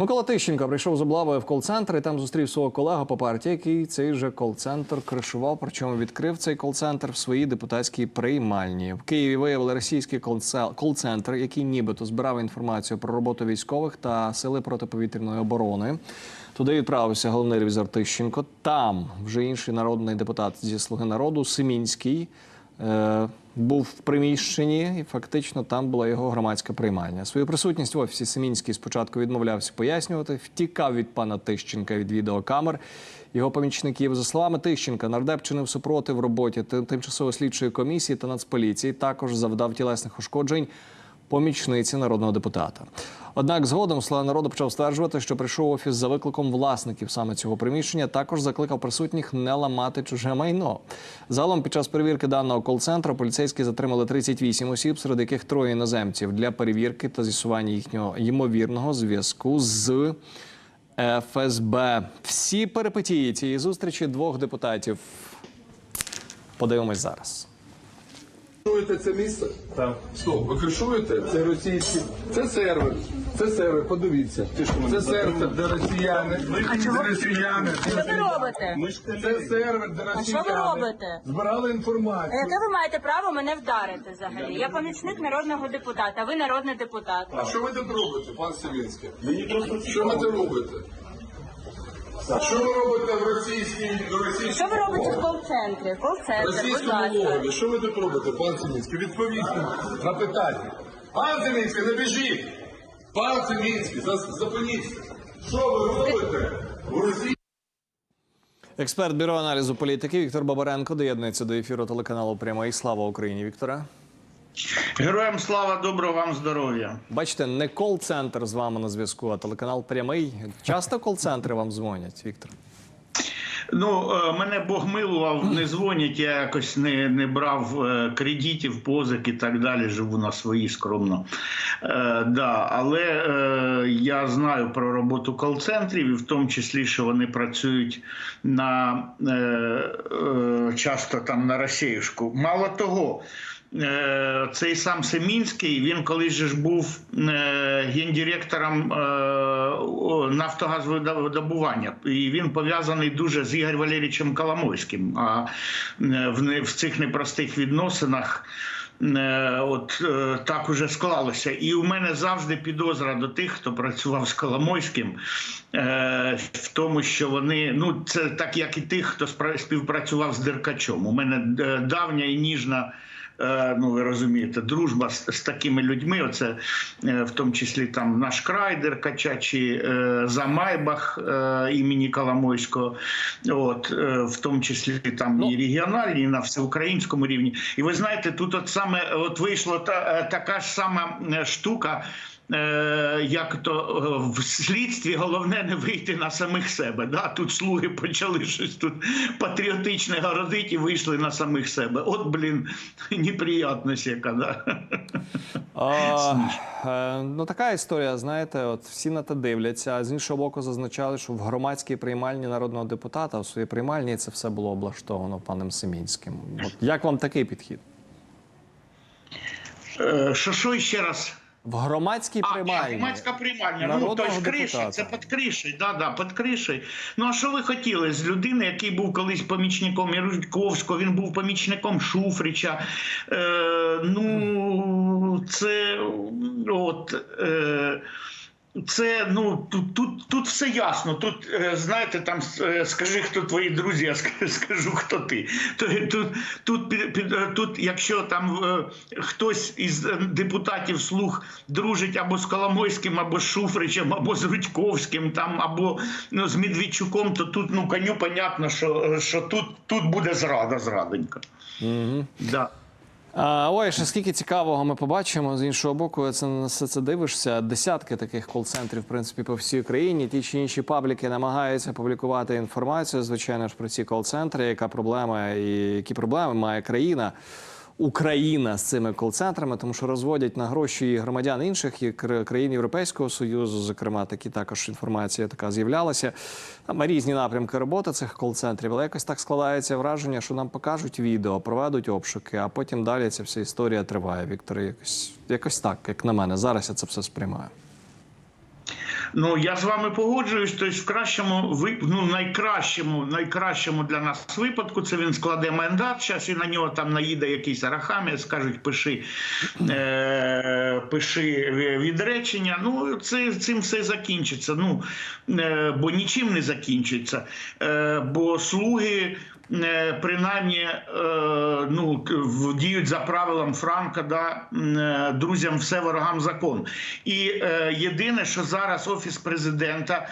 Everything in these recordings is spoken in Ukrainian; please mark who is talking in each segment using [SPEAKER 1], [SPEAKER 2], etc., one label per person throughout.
[SPEAKER 1] Микола Тищенко прийшов з облавою в кол-центр і там зустрів свого колегу по партії, який цей же кол-центр кришував. Причому відкрив цей кол-центр в своїй депутатській приймальні. В Києві виявили російський кол-це- кол-центр, який нібито збирав інформацію про роботу військових та сили протиповітряної оборони. Туди відправився головний ревізор Тищенко. Там вже інший народний депутат зі слуги народу Семінський е, був в приміщенні, і фактично там була його громадська приймальня. Свою присутність в офісі Семінський спочатку відмовлявся пояснювати, втікав від пана Тищенка від відеокамер. Його помічників, за словами Тищенка, нардеп чинив супротив роботі тимчасово слідчої комісії та нацполіції. Також завдав тілесних ушкоджень помічниці народного депутата. Однак згодом «Слуга народу почав стверджувати, що прийшов в офіс за викликом власників саме цього приміщення. Також закликав присутніх не ламати чуже майно. Загалом під час перевірки даного кол-центру поліцейські затримали 38 осіб, серед яких троє іноземців для перевірки та з'ясування їхнього ймовірного зв'язку з ФСБ. Всі перипетії цієї зустрічі двох депутатів. Подивимось зараз.
[SPEAKER 2] Кришуєте це місце? Так. Стоп, ви кришуєте? Це російський. Це сервер. Це сервер, подивіться. Це сервер, де росіяни. Де росіяни.
[SPEAKER 3] Що ви робите?
[SPEAKER 2] Це сервер, де
[SPEAKER 3] А що ви робите?
[SPEAKER 2] Збирали інформацію.
[SPEAKER 3] Яке ви маєте право мене вдарити взагалі? Я помічник народного депутата, ви народний депутат.
[SPEAKER 2] А що ви тут робите, пан Сілінський? Що ви тут робите? Що ви робите в російській, в
[SPEAKER 3] Що ви робите в кол-центрі? Кол-центр, будь
[SPEAKER 2] російському
[SPEAKER 3] ласка.
[SPEAKER 2] логові? Що ви тут робите, пан Сілінський? Відповідь на питання. Пан Сілінський, не біжіть! Пан Сілінський, зас- зупиніться. Що ви робите в Росії?
[SPEAKER 1] Експерт бюро аналізу політики Віктор Бабаренко доєднується до ефіру телеканалу Прямий. Слава Україні, Віктора.
[SPEAKER 4] Героям слава, доброго вам здоров'я.
[SPEAKER 1] Бачите, не кол-центр з вами на зв'язку, а телеканал Прямий. Часто кол-центри вам дзвонять, Віктор.
[SPEAKER 4] Ну, е, мене Бог милував, не дзвонять, я якось не, не брав е, кредитів, позик і так далі. Живу на своїй скромно. Е, да, але е, я знаю про роботу кол-центрів, і в тому числі, що вони працюють на е, е, часто там на Росіюшку. Мало того. Е, Цей сам Семінський, він колись ж був е, гендиректором е, нафтогазовидобування, і він пов'язаний дуже з Ігор Валерійовичем Коломойським. А в, цих непростих відносинах. От так уже склалося, і у мене завжди підозра до тих, хто працював з Коломойським, в тому, що вони ну це так, як і тих, хто співпрацював з Деркачом. У мене давня і ніжна ну ви розумієте, дружба з, з такими людьми. Оце е, в тому числі там наш крайдер, качачі е, за Майбах е, імені Коломойського, от е, в тому числі там і регіональні, і на всеукраїнському рівні. І ви знаєте, тут от саме от вийшла та е, така ж сама е, штука. Е, як то е, в слідстві головне не вийти на самих себе. Да? Тут слуги почали щось тут патріотичне городити і вийшли на самих себе. От, блін, неприятність яка. Да?
[SPEAKER 1] А, е, ну така історія, знаєте, от всі на те дивляться. А з іншого боку, зазначали, що в громадській приймальні народного депутата в своїй приймальні це все було облаштовано паном Семінським. От як вам такий підхід?
[SPEAKER 4] Що, що ще раз?
[SPEAKER 1] В громадській
[SPEAKER 4] А,
[SPEAKER 1] приймальні.
[SPEAKER 4] громадська приймальня. Ну,
[SPEAKER 1] Народного
[SPEAKER 4] то ж криші, це під кришею, да, да, під кришею. Ну а що ви хотіли з людини, який був колись помічником Ярудьковського, він був помічником Шуфрича. Е, ну, це от. Е, це ну тут, тут, тут все ясно. Тут е, знаєте, там е, скажи, хто твої друзі, я скажу, хто ти. То- Тут, тут, під- е, тут, якщо там хтось із депутатів слуг дружить або з Коломойським, або з Шуфричем, або з Рудьковським, там, або ну, з Медведчуком, то тут ну коню понятно, що, що тут, тут буде зрада, зрадонька.
[SPEAKER 1] Угу.
[SPEAKER 4] Да.
[SPEAKER 1] Ой, ще скільки цікавого ми побачимо з іншого боку, це на все це дивишся. Десятки таких кол-центрів, в принципі, по всій Україні. Ті чи інші пабліки намагаються публікувати інформацію, звичайно ж, про ці кол-центри, яка проблема і які проблеми має країна. Україна з цими кол-центрами, тому що розводять на гроші і громадян інших і кр- країн Європейського союзу. Зокрема, такі також інформація така з'являлася. Там різні напрямки роботи цих кол-центрів, але якось так складається враження, що нам покажуть відео, проведуть обшуки, а потім далі ця вся історія триває. Віктор, якось якось так, як на мене. Зараз я це все сприймаю.
[SPEAKER 4] Ну я з вами погоджуюсь. Тобто, в кращому ну, найкращому, найкращому для нас випадку це він складе мандат. Зараз і на нього там наїде якийсь арахамія, скажуть, пиши, е, пиши відречення. Ну це цим все закінчиться. Ну е, бо нічим не закінчиться. Е, бо слуги. Е, Принаймні е, ну діють за правилом Франка, да е, друзям все ворогам закон. І єдине, що зараз офіс президента,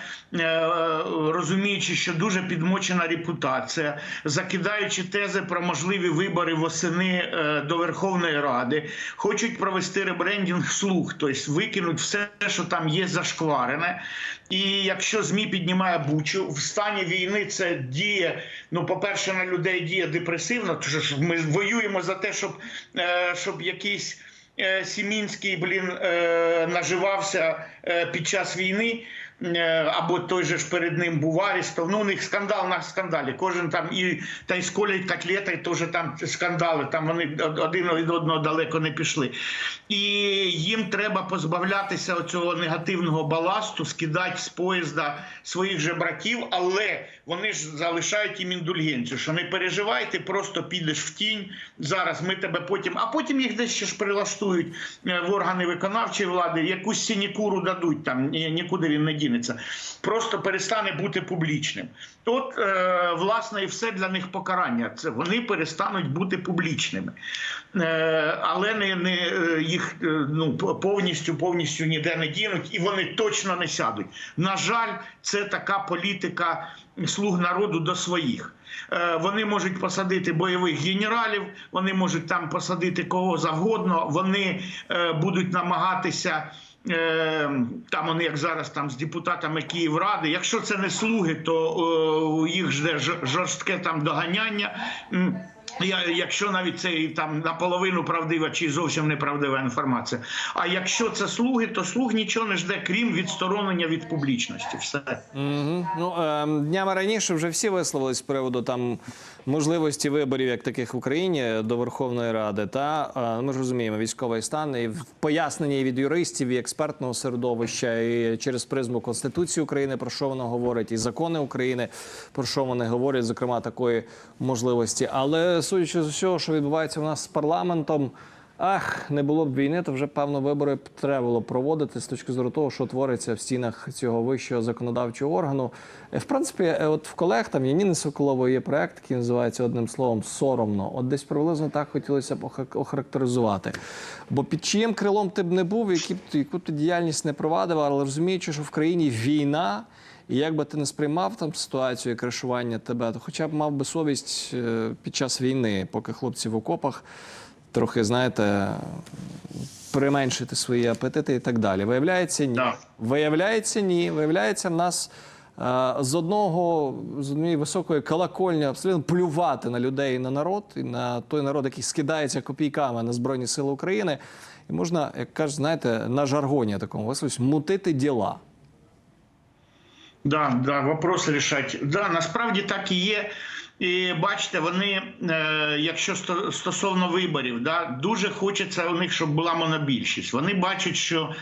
[SPEAKER 4] розуміючи, що дуже підмочена репутація, закидаючи тези про можливі вибори восени до Верховної Ради, хочуть провести ребрендінг слуг, тобто викинуть все, що там є зашкварене. І якщо ЗМІ піднімає бучу в стані війни, це діє. Ну, по-перше, на людей діє депресивно, тому що ми воюємо за те, щоб, е, щоб якийсь е, Сімінський блін е, наживався під час війни. Е, Або той же ж перед ним був Арістов. Ну, у них скандал на скандалі. Кожен там і та й сколять котлети, теж там скандали. Там вони один від одного далеко не пішли. І їм треба позбавлятися цього негативного баласту, скидати з поїзда своїх же братів, але вони ж залишають їм індульгенцію, що не переживайте, просто підеш в тінь. Зараз ми тебе потім, а потім їх десь ще ж прилаштують е, в органи виконавчої влади, якусь синікуру дадуть там, нікуди він не дінеться. Просто перестане бути публічним. От, е, власне, і все для них покарання. Це вони перестануть бути публічними. Е, але не, не е, їх е, ну повністю повністю ніде не дінуть, і вони точно не сядуть. На жаль, це така політика слуг народу до своїх. Е, Вони можуть посадити бойових генералів, вони можуть там посадити кого завгодно. Вони будуть намагатися. Е, Там вони як зараз там з депутатами Київради. Якщо це не слуги, то е, їх жде жорстке там доганяння. Якщо навіть це там наполовину правдива чи зовсім неправдива інформація. А якщо це слуги, то слуг нічого не жде, крім відсторонення від публічності. Все.
[SPEAKER 1] Угу. Ну, е, днями раніше вже всі висловились з приводу там можливості виборів, як таких в Україні до Верховної Ради. Та е, ми ж розуміємо, військовий стан і пояснення від юристів, і експертного середовища, і через призму Конституції України, про що вона говорить, і закони України, про що вони говорять, зокрема такої можливості. Але судячи з усього, що відбувається у нас з парламентом. Ах, не було б війни, то вже певно вибори б треба було проводити з точки зору того, що твориться в стінах цього вищого законодавчого органу. Е, В принципі, е, от в колег там Яніни Соколової є проект, який називається одним словом соромно. От десь приблизно так хотілося б охарактеризувати. Бо під чиїм крилом ти б не був, які б яку ти діяльність не провадив, але розуміючи, що в країні війна. І як би ти не сприймав там ситуацію і кришування тебе, то хоча б мав би совість е, під час війни, поки хлопці в окопах трохи, знаєте, применшити свої апетити і так далі. Виявляється, ні.
[SPEAKER 4] Да.
[SPEAKER 1] Виявляється, ні. Виявляється, в нас е, з одного з однієї високої колокольні абсолютно плювати на людей і на народ, і на той народ, який скидається копійками на Збройні Сили України. І можна, як кажуть, знаєте, на жаргоні такому висловлюсь, мутити діла.
[SPEAKER 4] Да, да, вопрос рішать. Да, насправді так і є. І бачите, вони, е, якщо стосовно виборів, да, дуже хочеться у них, щоб була монобільшість. Вони бачать, що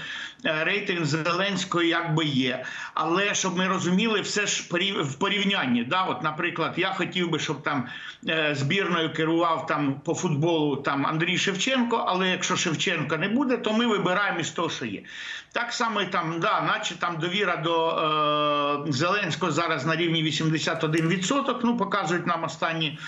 [SPEAKER 4] е, рейтинг Зеленського якби є. Але щоб ми розуміли, все ж в порівнянні. Да, от, наприклад, я хотів би, щоб там е, збірною керував там по футболу там Андрій Шевченко. Але якщо Шевченка не буде, то ми вибираємо із того, що є. Так само там, да, наче там довіра до е, Зеленського зараз на рівні 81%, ну показують нам останні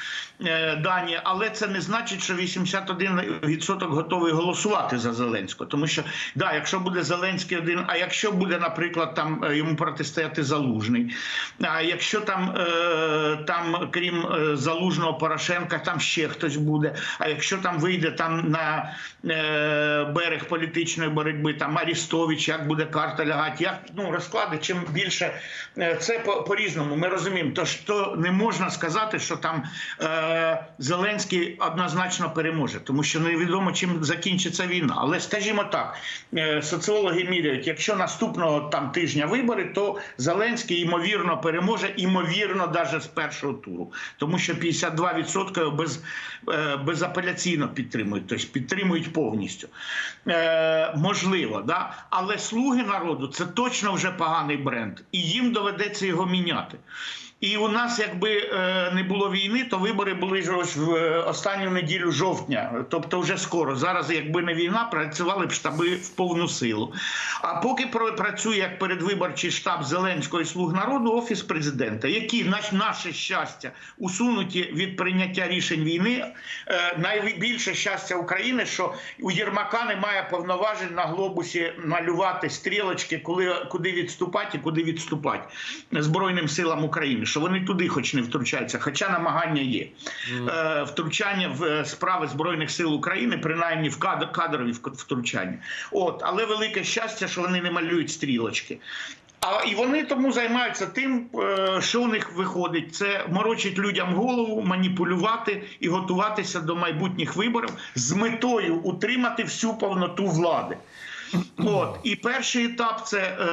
[SPEAKER 4] е, дані, але це не значить, що 81% готовий голосувати за Зеленського. Тому що да, якщо буде Зеленський один, а якщо буде, наприклад, там е, йому протистояти Залужний, а якщо там, е, там крім Залужного Порошенка, там ще хтось буде. А якщо там вийде там на берег політичної боротьби, там Арістович, як буде карта лягати, як ну розклади, чим більше це по, по різному. Ми розуміємо, то що не можна сказати. Сказати, що там е, Зеленський однозначно переможе, тому що невідомо чим закінчиться війна. Але скажімо так, е, соціологи міряють, якщо наступного там тижня вибори, то Зеленський ймовірно переможе, ймовірно, навіть з першого туру, тому що 52% без, е, безапеляційно підтримують, тобто підтримують повністю. Е, можливо, да? але слуги народу це точно вже поганий бренд, і їм доведеться його міняти. І у нас, якби е, не було війни, то вибори були ж ось в е, останню неділю жовтня, тобто вже скоро. Зараз, якби не війна, працювали б штаби в повну силу. А поки працює як передвиборчий штаб Зеленського і слуг народу, офіс президента, які наш наше щастя усунуті від прийняття рішень війни. Е, найбільше щастя України, що у Єрмака немає повноважень на глобусі малювати стрілочки, коли куди відступати і куди відступати Збройним силам України, що вони туди хоч не втручаються, хоча намагання є. Е, втручання в е, справи Збройних сил України, принаймні в кадр, кадрові втручання. От, але велике щастя, що вони не малюють стрілочки. А і вони тому займаються тим, е, що у них виходить. Це морочить людям голову, маніпулювати і готуватися до майбутніх виборів з метою утримати всю повноту влади. От і перший етап це е,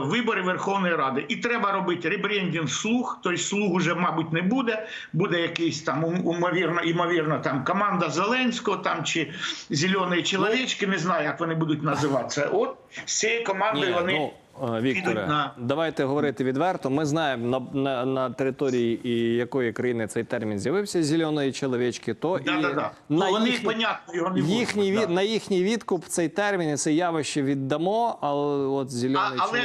[SPEAKER 4] вибори Верховної Ради. І треба робити ребрендінг слуг. Тобто слуг уже, мабуть, не буде. Буде якийсь там умовірно, імовірно, там команда Зеленського там чи зелені чоловічки. Не знаю, як вони будуть називатися. От з цією командою вони.
[SPEAKER 1] ну, Вікторе, давайте говорити відверто. Ми знаємо на, на, на території і якої країни цей термін з'явився зеленої чоловічки, то
[SPEAKER 4] Да,
[SPEAKER 1] і
[SPEAKER 4] да, да.
[SPEAKER 1] на
[SPEAKER 4] вони,
[SPEAKER 1] їхні,
[SPEAKER 4] понятно, його не
[SPEAKER 1] їхній
[SPEAKER 4] будуть,
[SPEAKER 1] від,
[SPEAKER 4] да.
[SPEAKER 1] на їхній відкуп цей термін і це явище віддамо, але от зеленої
[SPEAKER 4] А, але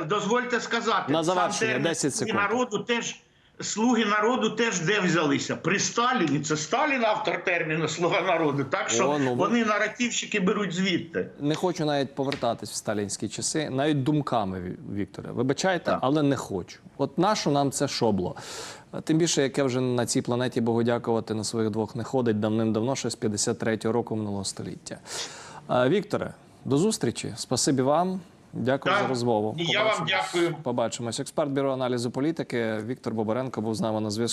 [SPEAKER 4] е, дозвольте сказати,
[SPEAKER 1] На завершення,
[SPEAKER 4] термін
[SPEAKER 1] 10 секунд».
[SPEAKER 4] народу теж. Слуги народу теж де взялися при Сталіні. Це Сталін автор терміну Слуга народу. Так що
[SPEAKER 1] О, ну,
[SPEAKER 4] вони наративщики беруть звідти.
[SPEAKER 1] Не хочу навіть повертатись в сталінські часи, навіть думками, Вікторе. Вибачайте,
[SPEAKER 4] Так.
[SPEAKER 1] але не хочу. От нащо нам це шобло? Тим більше, яке вже на цій планеті Богу дякувати на своїх двох не ходить давним-давно, ще з 53-го року минулого століття. Вікторе, до зустрічі. Спасибі вам. Дякую
[SPEAKER 4] Так.
[SPEAKER 1] за розмову.
[SPEAKER 4] І я вам дякую.
[SPEAKER 1] Побачимось. Експерт бюро аналізу політики Віктор Бобаренко був з нами на зв'язку.